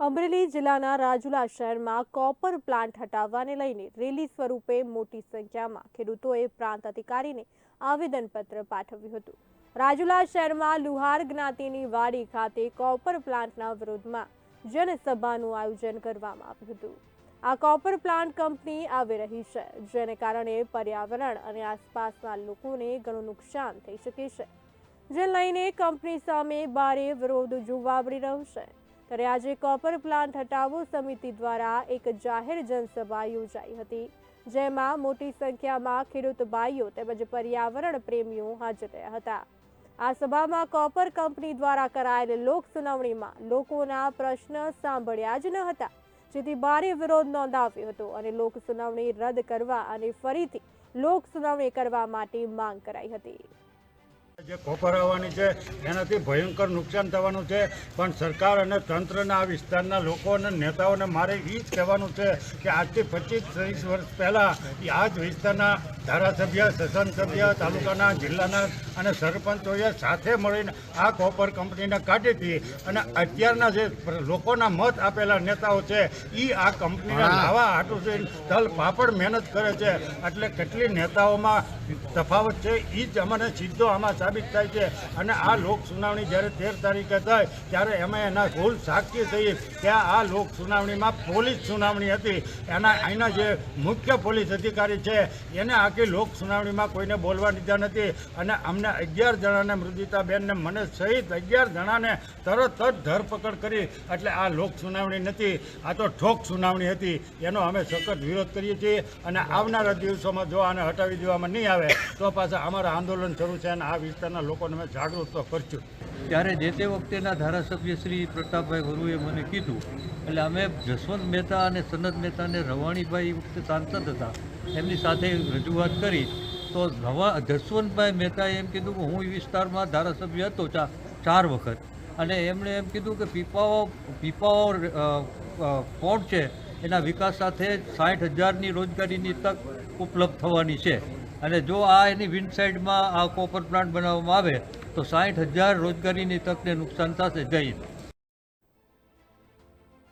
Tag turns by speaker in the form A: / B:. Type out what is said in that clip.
A: અમરેલી જિલ્લાના રાજુલા શહેરમાં copper plant હટાવવાને લઈને રેલી સ્વરૂપે મોટી સંખ્યામાં ખેડૂતોએ પ્રાંત અધિકારીને આવેદનપત્ર પાઠવ્યું હતું. રાજુલા શહેરમાં લુહાર જ્ઞાતિની વાડી ખાતે કોપર પ્લાન્ટના વિરોધમાં જનસભાનું આયોજન કરવામાં આવ્યું હતું. આ કોપર પ્લાન્ટ કંપની આવી રહી છે, જેને કારણે પર્યાવરણ અને આસપાસના લોકોને ઘણું નુકસાન થઈ શકે છે. જે લઈને કંપની સામે ભારે વિરોધ જોવા મળી રહ્યો છે. ત્યારે આજે કોપર પ્લાન્ટ હટાવો સમિતિ દ્વારા એક જાહેર જનસભા યોજાઈ હતી, જેમાં મોટી સંખ્યામાં ખેડૂત ભાઈઓ તેમજ પર્યાવરણ પ્રેમીઓ હાજર રહ્યા હતા. આ સભામાં કોપર કંપની દ્વારા કરાયેલ લોક સુનાવણીમાં લોકોના પ્રશ્ન સાંભળ્યા જ ન હતા, જેથી ભારે વિરોધ નોંધાવ્યો હતો અને લોક સુનાવણી રદ કરવા અને ફરીથી લોક સુનાવણી કરવા માટે માંગ કરાઈ હતી.
B: જે કોપર આવવાની છે, એનાથી ભયંકર નુકસાન થવાનું છે. પણ સરકાર અને તંત્રના આ વિસ્તારના લોકો અને નેતાઓને મારે એ જ કહેવાનું છે કે આજથી પચીસ, ત્રીસ વર્ષ પહેલાં આ જ વિસ્તારના ધારાસભ્ય સસન સભ્ય તાલુકાના જિલ્લાના અને સરપંચોએ સાથે મળીને આ કોપર કંપનીને કાઢી હતી. અને અત્યારના જે લોકોના મત આપેલા નેતાઓ છે એ આ કંપનીના લાવા હાટું છે તલ પાપડ મહેનત કરે છે. એટલે કેટલી નેતાઓમાં તફાવત છે એ જ અમને સીધો આમાં સાબિત થાય છે. અને આ લોક સુનાવણી જ્યારે તેર તારીખે થાય ત્યારે અમે એના ભૂલ સાક્ષી થઈ ત્યાં આ લોક સુનાવણીમાં પોલીસ સુનાવણી હતી. એના અહીંના જે મુખ્ય પોલીસ અધિકારી છે એને આખી લોક સુનાવણીમાં કોઈને બોલવા દીધા નથી. અને અમને અગિયાર જણાને મૃદિતાબેનને મને સહિત અગિયાર જણાને તરત જ ધરપકડ કરી. એટલે આ લોક સુનાવણી નથી, આ તો ઠોક સુનાવણી હતી. એનો અમે સખત વિરોધ કરીએ છીએ અને આવનારા દિવસોમાં જો આને હટાવી દેવામાં નહીં આવે, તો પાછા અમારા આંદોલન શરૂ છે અને આ વિસ્તારના લોકોને અમે જાગૃત તો કરશું.
C: ત્યારે જે તે વખતેના ધારાસભ્ય શ્રી પ્રતાપભાઈ ગુરુએ મને કીધું, એટલે અમે જસવંત મહેતા અને સનત મહેતાને રવાણીભાઈ વખતે સાંસદ હતા, એમની સાથે રજૂઆત કરી. તો રવા, જસવંતભાઈ મહેતાએ એમ કીધું કે હું એ વિસ્તારમાં ધારાસભ્ય હતો ચા, ચાર વખત. અને એમણે એમ કીધું કે પીપાઓ પીપાઓ પોર્ટ છે, એના વિકાસ સાથે સાઠ હજારની રોજગારીની તક ઉપલબ્ધ થવાની છે. અને જો આ એની વિન્ડ સાઇડમાં આ કોપર પ્લાન્ટ બનાવવામાં આવે, તો સાઠ હજાર રોજગારીની તકને નુકસાન થશે જઈ